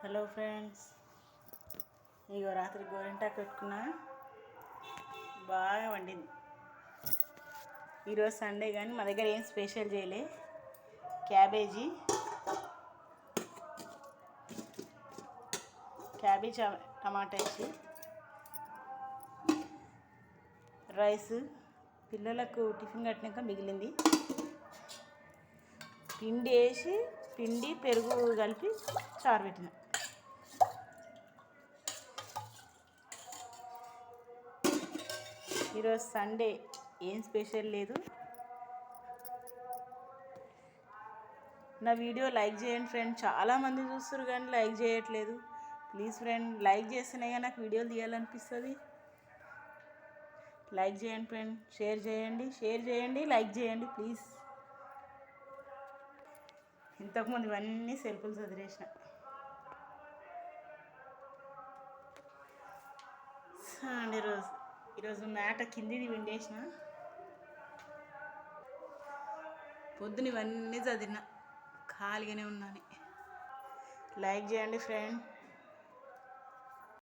Hello friends ఇగో రాత్రి గోరింటాకు పెట్టుకున్నా బాగా వండింది. ఈరోజు సండే కానీ మా దగ్గర ఏం స్పెషల్ చేయలే క్యాబేజీ. క్యాబేజ్ టమాటా వేసి రైస్ పిల్లలకు టిఫిన్ కట్టినాక మిగిలింది. పిండి వేసి పిండి పెరుగు కలిపి చారు పెట్టిన. ఈరోజు సండే ఏం స్పెషల్ లేదు. నా వీడియో లైక్ చేయండి ఫ్రెండ్. చాలామంది చూస్తారు కానీ లైక్ చేయట్లేదు. ప్లీజ్ ఫ్రెండ్ లైక్ చేస్తేనే కానీ నాకు వీడియోలు తీయాలనిపిస్తుంది. లైక్ చేయండి ఫ్రెండ్ షేర్ చేయండి షేర్ చేయండి లైక్ చేయండి ప్లీజ్. ఇంతకుముందు ఇవన్నీ సెల్ఫులు చదివేసిన. సండే రోజు. ఈరోజు మేట కిందిది విండేసిన. పొద్దున ఇవన్నీ చదివిన. ఖాళీగానే ఉన్నాను. లైక్ చేయండి ఫ్రెండ్.